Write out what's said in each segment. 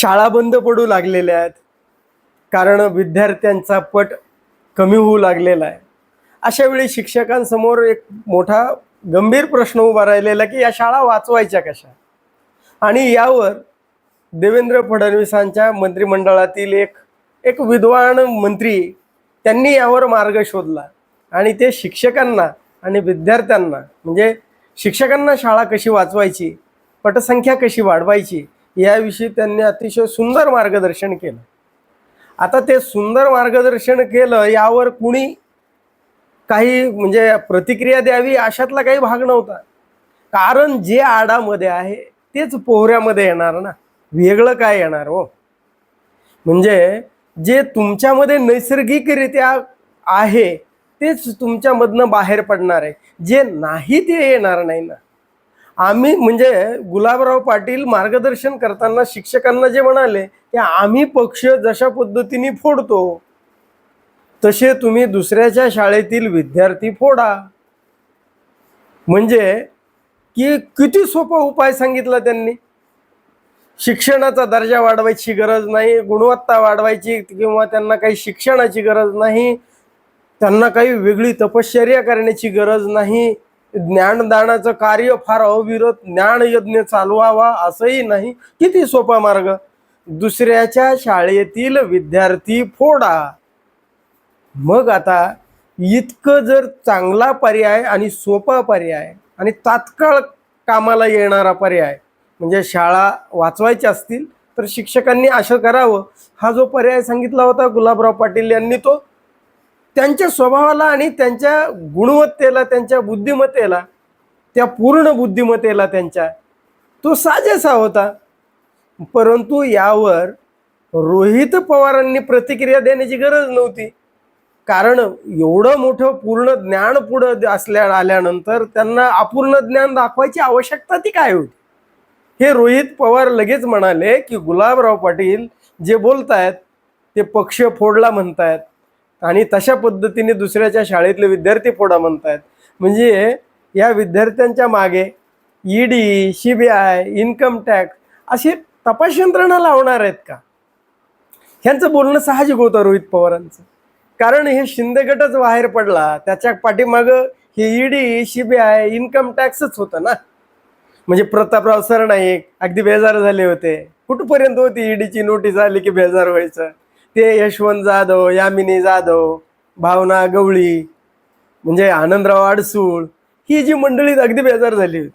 शाळा बंद पडू लागलेल्या आहेत. कारण विद्यार्थ्यांचा पट कमी होऊ लागलेला आहे. अशा वेळी शिक्षकांसमोर एक मोठा गंभीर प्रश्न उभा राहिलेला की या शाळा वाचवायच्या कशा? आणि यावर देवेंद्र फडणवीसांच्या मंत्रिमंडळातील एक एक विद्वान मंत्री त्यांनी यावर मार्ग शोधला. आणि ते शिक्षकांना आणि विद्यार्थ्यांना म्हणजे शिक्षकांना शाळा कशी वाचवायची पटसंख्या कशी वाढवायची याविषयी त्यांनी अतिशय सुंदर मार्गदर्शन केलं. आता ते सुंदर मार्गदर्शन केलं यावर कुणी काही म्हणजे प्रतिक्रिया द्यावी अशातला काही भाग नव्हता. कारण जे आडामध्ये आहे तेच पोहऱ्यामध्ये येणार ना. वेगळं काय येणार हो? म्हणजे जे तुमच्यामध्ये नैसर्गिकरित्या आहे तेच तुमच्यामधनं बाहेर पडणार आहे. जे नाही ते येणार नाही ना. आम्ही म्हणजे गुलाबराव पाटील मार्गदर्शन करताना शिक्षकांना जे म्हणाले की आम्ही पक्ष जशा पद्धतीने फोडतो तसे तुम्ही दुसऱ्याच्या शाळेतील विद्यार्थी फोडा. म्हणजे की किती सोपा उपाय सांगितला त्यांनी. शिक्षणाचा दर्जा वाढवायची गरज नाही गुणवत्ता वाढवायची किंवा त्यांना काही शिक्षणाची गरज नाही त्यांना काही वेगळी तपश्चर्या करण्याची गरज नाही. ज्ञानदानाचं कार्य फार अविरत ज्ञानयज्ञ चालवावा असंही नाही. किती सोपा मार्ग? दुसऱ्याच्या शाळेतील विद्यार्थी फोडा. मग आता इतकं जर चांगला पर्याय आणि सोपा पर्याय आणि तात्काळ कामाला येणारा पर्याय म्हणजे शाळा वाचवायच्या असतील तर शिक्षकांनी असं करावं. हा जो पर्याय सांगितला होता गुलाबराव पाटील यांनी तो त्यांच्या स्वभावाला आणि त्यांच्या गुणवत्तेला त्यांच्या बुद्धिमत्तेला त्या पूर्ण बुद्धिमत्तेला त्यांच्या तो साजेसा होता. परंतु यावर रोहित पवारांनी प्रतिक्रिया देण्याची गरज नव्हती. कारण एवढं मोठं पूर्ण ज्ञान पुढं असल्या आल्यानंतर त्यांना अपूर्ण ज्ञान दाखवायची आवश्यकता ती काय होती? हे रोहित पवार लगेच म्हणाले की गुलाबराव पाटील जे बोलतायत ते पक्ष फोडला म्हणतायत. आणि तशा पद्धतीने दुसऱ्याच्या शाळेतले विद्यार्थी फोडा म्हणतायत. म्हणजे या विद्यार्थ्यांच्या मागे ED C B I income tax अशी तपास यंत्रणा लावणार आहेत का? ह्यांचं बोलणं साहजिक होतं रोहित पवारांचं. कारण हे शिंदे गटच बाहेर पडला त्याच्या पाठीमागं हे ED C B I income टॅक्सच होतं ना. म्हणजे प्रतापराव सरनाईक अगदी बेजार झाले होते. कुठपर्यंत होती ईडीची नोटीस आली की बेजार व्हायचं? ते यशवंत जाधव यामिनी जाधव भावना गवळी म्हणजे आनंदराव अडसूळ ही जी मंडळी अगदी बेजार झाली होती.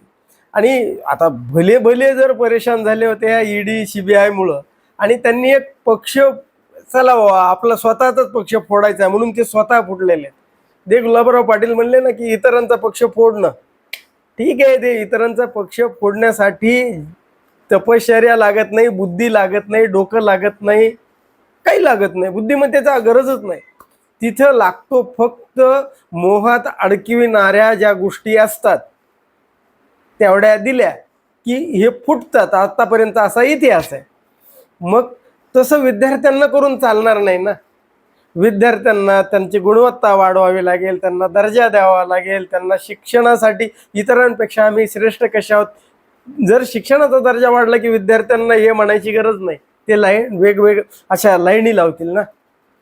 आणि आता भले भले जर परेशान झाले होते ह्या ईडी सी बी आयमुळं आणि त्यांनी एक पक्ष चला बाबा आपला स्वतःचाच पक्ष फोडायचा आहे म्हणून ते स्वतः फुटलेले. आहेत ते गुलाबराव पाटील म्हणले ना की इतरांचा पक्ष फोडणं. ठीक आहे ते इतरांचा पक्ष फोडण्यासाठी तपश्चर्या लागत नाही बुद्धी लागत नाही डोकं लागत नाही काही लागत नाही. बुद्धिमत्तेचा गरजच नाही. तिथं लागतो फक्त मोहात अडकिविणाऱ्या ज्या गोष्टी असतात तेवढ्या दिल्या की हे फुटतात. आतापर्यंत असा इतिहास आहे. मग तसं विद्यार्थ्यांना करून चालणार नाही ना. विद्यार्थ्यांना त्यांची गुणवत्ता वाढवावी लागेल त्यांना दर्जा द्यावा लागेल त्यांना शिक्षणासाठी इतरांपेक्षा आम्ही श्रेष्ठ कशा आहोत? जर शिक्षणाचा दर्जा वाढला की विद्यार्थ्यांना हे म्हणायची गरज नाही. ते लाईन वेगवेग अशा लाईनी लावतील ना.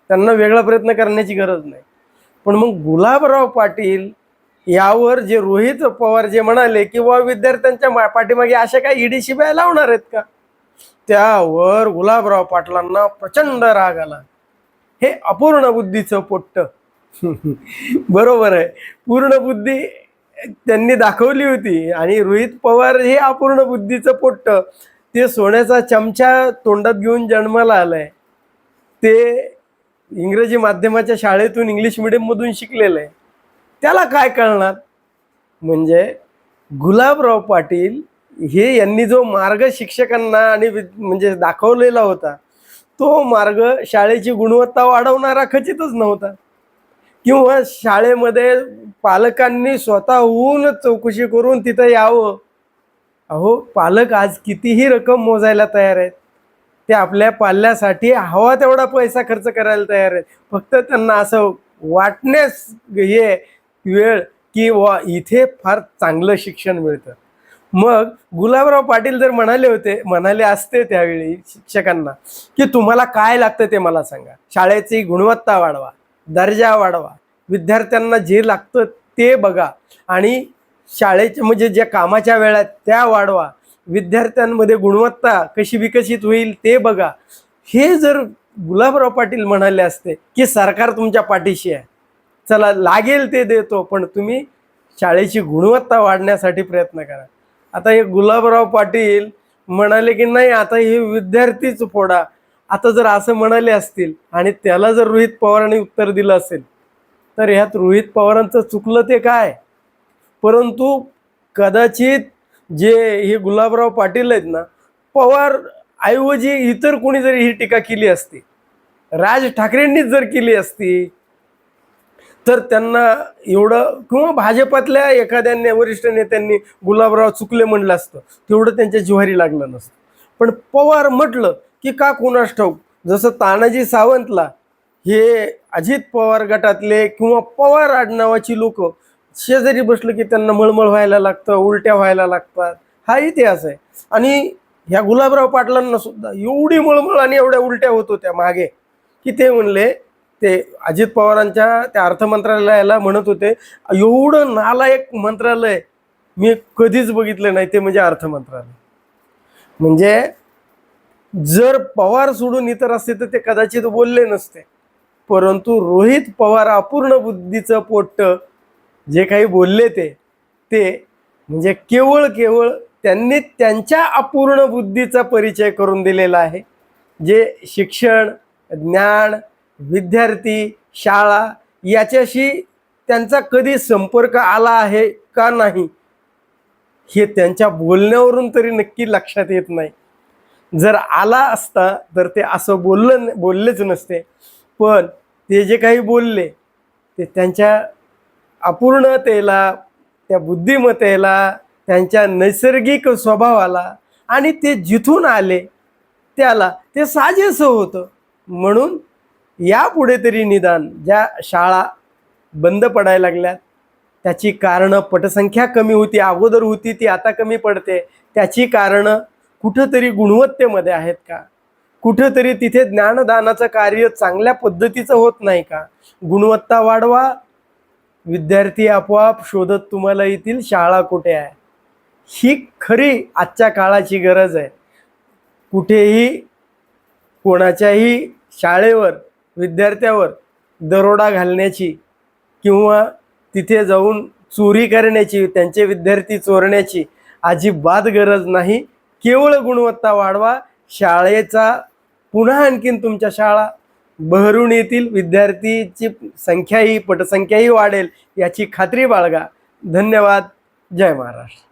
त्यांना वेगळा प्रयत्न करण्याची गरज नाही. पण मग गुलाबराव पाटील यावर जे रोहित पवार जे म्हणाले की विद्यार्थ्यांच्या मा- पाठीमागे अशा काही ईडी शिबाय लावणार आहेत का? त्यावर गुलाबराव पाटलांना प्रचंड राग आला. हे अपूर्ण बुद्धीचं पोट्ट. बरोबर आहे. पूर्ण बुद्धी त्यांनी दाखवली होती आणि रोहित पवार हे अपूर्ण बुद्धीचं पोट्ट. ते सोन्याचा चमचा तोंडात घेऊन जन्माला आलाय. ते इंग्रजी माध्यमाच्या शाळेतून इंग्लिश मिडियममधून शिकलेलं आहे त्याला काय कळणार? म्हणजे गुलाबराव पाटील हे यांनी जो मार्ग शिक्षकांना आणि म्हणजे दाखवलेला होता तो मार्ग शाळेची गुणवत्ता वाढवणारा खचितच नव्हता. किंवा शाळेमध्ये पालकांनी स्वतःहून चौकशी करून तिथं यावं अहो पालक आज कितीही रक्कम मोजायला तयार आहेत. ते आपल्या पाल्यासाठी हवा तेवढा पैसा खर्च करायला तयार आहेत. फक्त त्यांना असं वाटण्यास हे वेळ की वा इथे फार चांगलं शिक्षण मिळतं. मग गुलाबराव पाटील जर म्हणाले होते म्हणाले असते त्यावेळी शिक्षकांना की तुम्हाला काय लागतं ते मला सांगा. शाळेची गुणवत्ता वाढवा दर्जा वाढवा विद्यार्थ्यांना जे लागतं ते बघा. आणि शाळेच्या म्हणजे ज्या कामाच्या वेळा त्या वाढवा. विद्यार्थ्यांमध्ये गुणवत्ता कशी विकसित होईल ते बघा. हे जर गुलाबराव पाटील म्हणाले असते की सरकार तुमच्या पाठीशी आहे. चला लागेल ते देतो पण तुम्ही शाळेची गुणवत्ता वाढण्यासाठी प्रयत्न करा. आता हे गुलाबराव पाटील म्हणाले की नाही आता हे विद्यार्थीच फोडा. आता जर असं म्हणाले असतील आणि त्याला जर रोहित पवारांनी उत्तर दिलं असेल तर ह्यात रोहित पवारांचं चुकलं ते काय? परंतु कदाचित जे हे गुलाबराव पाटील आहेत ना पवार ऐवजी इतर कोणी जरी ही टीका केली असती. राज ठाकरेंनीच जर केली असती तर त्यांना एवढं किंवा भाजपातल्या एखाद्या वरिष्ठ नेत्यांनी गुलाबराव चुकले म्हणलं असतं तेवढं त्यांच्या जिव्हारी लागलं नसतं. पण पवार म्हटलं की का कोणास ठाऊक जसं तानाजी सावंतला हे अजित पवार गटातले किंवा पवार आडनावाची लोक शेजारी बसलं की त्यांना मळमळ व्हायला लागतं उलट्या व्हायला लागतात. हा इतिहास आहे. आणि ह्या गुलाबराव पाटलांना सुद्धा एवढी मळमळ आणि एवढ्या उलट्या होत होत्या मागे की ते म्हणले ते अजित पवारांच्या त्या अर्थमंत्रालयाला म्हणत होते एवढं नालायक मंत्रालय मी कधीच बघितलं नाही. ते म्हणजे अर्थ मंत्रालय. म्हणजे जर पवार सोडून इतर असते तर ते कदाचित बोलले नसते. परंतु रोहित पवार अपूर्ण बुद्धीचं पोट्ट जे काही बोलले ते ते म्हणजे केवळ केवळ त्यांनी त्यांच्या अपूर्ण बुद्धीचा परिचय करून दिलेला आहे. जे शिक्षण ज्ञान विद्यार्थी शाळा याच्याशी त्यांचा कधी संपर्क आला आहे का नाही हे त्यांच्या बोलण्यावरून तरी नक्की लक्षात येत नाही. जर आला असता तर ते असं बोललं बोललेच नसते. पण ते जे काही बोलले ते त्यांच्या अपूर्णतेला त्या बुद्धिमत्तेला त्यांच्या नैसर्गिक स्वभावाला आणि ते जिथून आले त्याला ते साजेसं होतं. म्हणून यापुढे तरी निदान ज्या शाळा बंद पडायला लागल्यात त्याची कारणं पटसंख्या कमी होती अगोदर होती ती आता कमी पडते. त्याची कारणं कुठंतरी गुणवत्तेमध्ये आहेत का? कुठंतरी तिथे ज्ञानदानाचं कार्य चांगल्या पद्धतीचं होत नाही का? गुणवत्ता वाढवा विद्यार्थी आपोआप शोधत तुम्हाला येतील शाळा कुठे आहे. ही खरी आजच्या काळाची गरज आहे. कुठेही कोणाच्याही शाळेवर विद्यार्थ्यावर दरोडा घालण्याची किंवा तिथे जाऊन चोरी करण्याची त्यांचे विद्यार्थी चोरण्याची अजिबात गरज नाही. केवळ गुणवत्ता वाढवा. शाळेचा पुन्हा आणखीन तुमच्या शाळा बहरून येतील विद्यार्थीची संख्याही पटसंख्याही वाढेल याची खात्री बाळगा. धन्यवाद. जय महाराष्ट्र.